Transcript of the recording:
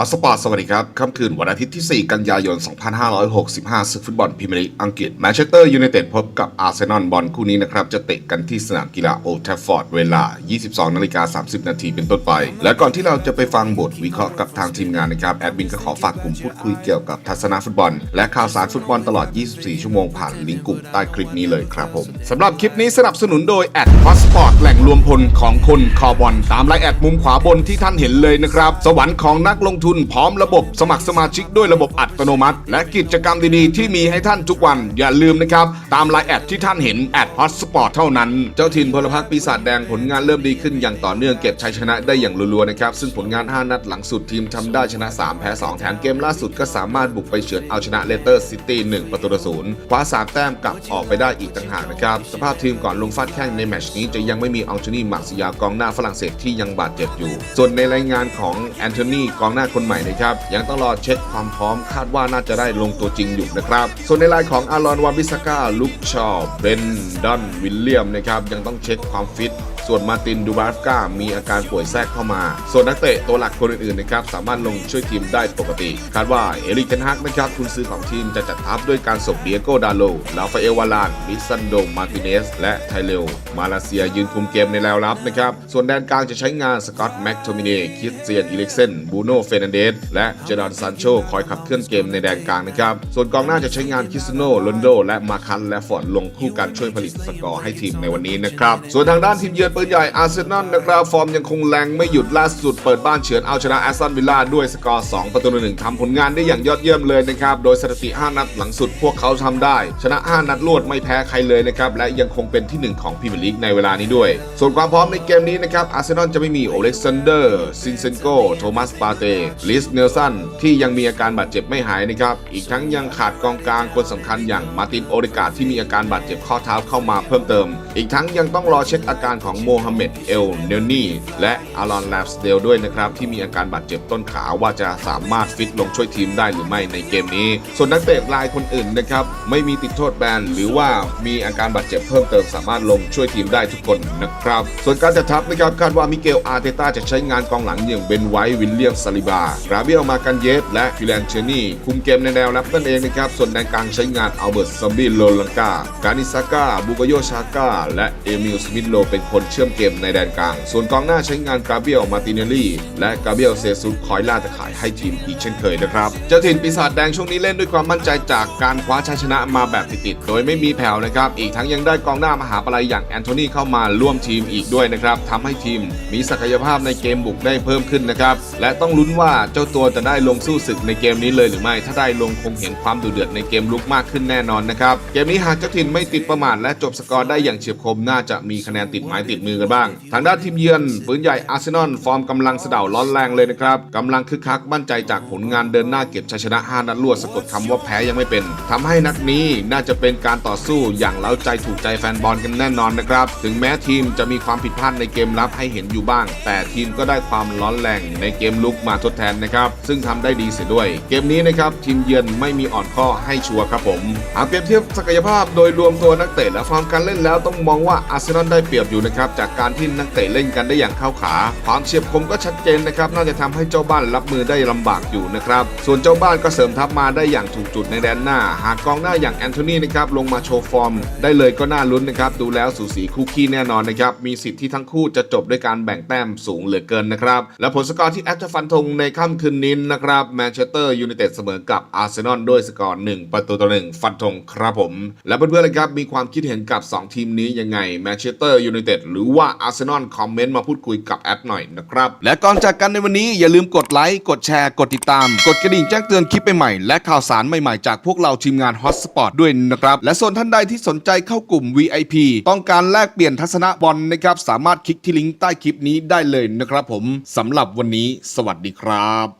อสปอร์ตสวัสดีครับ ค่ำคืนวันอาทิตย์ที่ 4 กันยายน 2565 ศึกฟุตบอลพรีเมียร์ลีกอังกฤษแมนเชสเตอร์ยูไนเต็ดพบกับอาร์เซนอลบอลคู่นี้นะครับ จะเตะกันที่สนามกีฬาโอลด์แทฟฟอร์ดเวลา 22 นาฬิกา 30 นาทีเป็นต้นไป และก่อนที่เราจะไปฟังบทวิเคราะห์กับทางทีมงานนะครับ แอดมินก็ขอฝากกลุ่มพูดคุยเกี่ยวกับทัศนฟุตบอล และข่าวสารฟุตบอลตลอด 24 ชั่วโมงผ่านลิงก์กลุ่มใต้คลิปนี้เลยครับผมสำหรับคลิปนี้สนับสนุนโดยแอดพาสปอร์ตแหล่งรวมพลของคนคอบอลตามไลน์แอดมุมขวาบนที่ท่านเห็นเลยนะครับสวรรค์ของนักลงทุนพร้อมระบบสมัครสมาชิกด้วยระบบอัตโนมัติ และกิจกรรมดีๆ ที่มีให้ท่านทุกวัน อย่าลืมนะครับ ตามไลน์แอดที่ท่านเห็นแอดพาสปอร์ตเท่านั้น เจ้าถิ่นพลพรรคปีศาจแดงผลงานเริ่มดีขึ้นอย่างต่อเนื่องเก็บชัยชนะได้อย่างรัวๆนะครับซึ่งผลงาน 5 นัดหลังสุดทีมทำได้ชนะ 3 แพ้ 2 แถมเกมล่าสุดก็สามารถบุกไปเฉือนเอาชนะเลสเตอร์ซิตี้1ประตูต่อศูนย์คว้า3แต้มกลับออกไปได้อีกต่างหากนะครับสภาพทีมก่อนลงฟาดแข้งในแมตชนี้จะยังไม่มีอัลโทนีมาร์ซิยากองหน้าฝรั่งเศสที่ยังบาดเจ็บอยู่ ส่วนในรายงานของแอนโทนีกองหน้าคนใหม่นะครับยังต้องรอเช็คความพร้อมคาดว่าน่าจะได้ลงตัวจริงอยู่นะครับ ส่วนในรายของอารอนวาบิสก้าลุคชอว์เบนดอนวิลเลียมนะครับยังต้องเช็คความฟิต ส่วนมาตินดูบาฟกามีอาการป่วยแทรกเข้ามา ส่วนนักเตะตัวหลักคนอื่นๆนะครับสามารถลงช่วยทีมได้ปกติ คาดว่าเอริกเทนฮักนะครับคุณซื้อของทีมจะจัดทัพด้วยการส่งเดียโกดาโลลาฟาเอลวาลานมิซันโดมาร์ติเนส และไทเลวมาเลเซียยืนคุมเกมในแนวรับนะครับส่วนแดนกลางจะใช้งานสกอตแม็กโทมิเน่คิสเซียนอิเล็กเซนบูโน่เฟนันเดสและเจดอนซานโชคอยขับเคลื่อนเกมในแดนกลางนะครับส่วนกองหน้าจะใช้งานคิสโนโรนโด และมาคันและฟอร์ดลงคู่กันช่วยผลิตสกอร์ให้ทีมในวันนี้นะครับส่วนทางด้านทีมเยือนปืนใหญ่อาร์เซนอลนะครับฟอร์มยังคงแรงไม่หยุดล่าสุดเปิดบ้านเฉือนเอาชนะแอสตันวิลล่าด้วยสกอร์ 2 ประตูต่อหนึ่งทำผลงานได้อย่างยอดเยี่ยมเลยนะครับ โดยสถิติ 5 นัดหลังสุดพวกเขาทำได้ ชนะ 5 นัดรวดไม่แพ้ใครเลยนะครับ และยังคงเป็นที่ 1 ของพรีเมียร์ลีกในเวลานี้ด้วย ส่วนความพร้อมในเกมนี้นะครับอาร์เซนอลจะไม่มีโอเล็กซานเดอร์ซินเซนโกโทมัสปาเตลิสเนลสันที่ยังมีอาการบาดเจ็บไม่หายนะครับอีกทั้งยังขาดกองกลางคนสำคัญอย่างมาตินโอเดกาที่มีอาการบาดเจ็บข้อเท้าเข้ามาเพิ่มเติม อีกทั้งยังต้องรอเช็คอาการของโมฮัมเหม็ดเอลเนลนี่และอารอนแลฟสเดลด้วยนะครับ ที่มีอาการบาดเจ็บต้นขาว่าจะสามารถฟิตลงช่วยทีมได้หรือไม่ในเกมนี้ ส่วนนักเตะรายคนอื่นนะครับ ไม่มีติดโทษแบนหรือว่ามีอาการบาดเจ็บเพิ่มเติมสามารถลงช่วยทีมได้ทุกคนนะครับ ส่วนการจัดทัพนะครับคาดว่ามิเกลอาร์เตต้าจะใช้งานกองหลังอย่างเบนไวท์วิลเลียมซาลิบาราเบียลมากันเยฟและฟิแลนเชนี่คุมเกมในแนวรับนั่นเองนะครับส่วนแดนกลางใช้งานอัลเบิร์ตซัมบิโลลังกาการิซาก้าบูกโยชาก้าและเอมิลสมิธโลเป็นคนเชื่อมเกมในแดนกลาง ส่วนกองหน้าใช้งานกาเบียลมาติเนลลี่ และกาเบียลเซซุสคอยล่าตะข่ายให้ทีมอีกเช่นเคยนะครับ เจ้าถิ่นปีศาจแดงช่วงนี้เล่นด้วยความมั่นใจจากการคว้าชัยชนะมาแบบติดๆโดยไม่มีแผ่วนะครับ อีกทั้งยังได้กองหน้ามหาปลัยอย่างแอนโทนีเข้ามาร่วมทีมอีกด้วยนะครับทำให้ทีมมีศักยภาพในเกมบุกได้เพิ่มขึ้นนะครับ และต้องลุ้นว่าเจ้าตัวจะได้ลงสู้ศึกในเกมนี้เลยหรือไม่ ถ้าได้ลงคงเห็นความดุเดือดในเกมลุกมากขึ้นแน่นอนนะครับ เกมนี้หากเจ้าถิ่นไม่ติดประมาทและจบสกอร์ได้อย่างเฉียบคมน่าจะมีคะแนนติดไม้ติดมือกันบ้าง ทางด้านทีมเยือนปืนใหญ่อาร์เซนอลฟอร์มกำลังเสะเดาร้อนแรงเลยนะครับกำลังคึกคักมั่นใจจากผลงานเดินหน้าเก็บชัยชนะ 5 นัดรวดสะกดคำว่าแพ้ยังไม่เป็นทำให้นัดนี้น่าจะเป็นการต่อสู้อย่างเล้าใจถูกใจแฟนบอลกันแน่นอนนะครับ ถึงแม้ทีมจะมีความผิดพลาดในเกมรับให้เห็นอยู่บ้าง แต่ทีมก็ได้ความร้อนแรงในเกมลุกมาทดแทนนะครับ ซึ่งทำได้ดีเสียด้วย เกมนี้นะครับทีมเยือนไม่มีอ่อนข้อให้ชัวร์ครับผมหากเปรียบเทียบศักยภาพโดยรวมตัวนักเตะและฟอร์มการเล่นแล้วต้องมองว่าอาร์เซนอลได้เปรียบอยู่นะครับจากการที่นักเตะเล่นกันได้อย่างเข้าขา ความเฉียบคมก็ชัดเจนนะครับน่าจะทำให้เจ้าบ้านรับมือได้ลำบากอยู่นะครับส่วนเจ้าบ้านก็เสริมทัพมาได้อย่างถูกจุดในแดนหน้า หากกองหน้าอย่างแอนโทนีนะครับลงมาโชว์ฟอร์ม ได้เลยก็น่าลุ้นนะครับดูแล้วสูสีคู่ขี้แน่นอนนะครับมีสิทธิ์ที่ทั้งคู่จะจบด้วยการแบ่งแต้มสูงเหลือเกินนะครับและผลสกอร์ที่แอตจะฟันธงในค่ำคืนนี้นะครับแมนเชสเตอร์ยูไนเต็ดเสมอกับอาร์เซนอลด้วยสกอร์1ประตูต่อหนึ่งฟันธงครับผม และเพื่อนๆเลยครับมีความคิดเห็นกับ 2 ทีมนี้ยังไงแมนเชสเตอร์ยูไนเต็ดหรือือว่าอาร์เซนอลคอมเมนต์มาพูดคุยกับแอดหน่อยนะครับ และก่อนจากกันในวันนี้อย่าลืมกดไลค์ กดแชร์ กดติดตาม กดกระดิ่งแจ้งเตือนคลิปใหม่ๆและข่าวสารใหม่ๆ จากพวกเราทีมงานฮอตสปอร์ตด้วยนะครับ และส่วนท่านใดที่สนใจเข้ากลุ่ม VIP ต้องการแลกเปลี่ยนทัศนะบอลนะครับสามารถคลิกที่ลิงก์ใต้คลิปนี้ได้เลยนะครับผมสำหรับวันนี้ สวัสดีครับ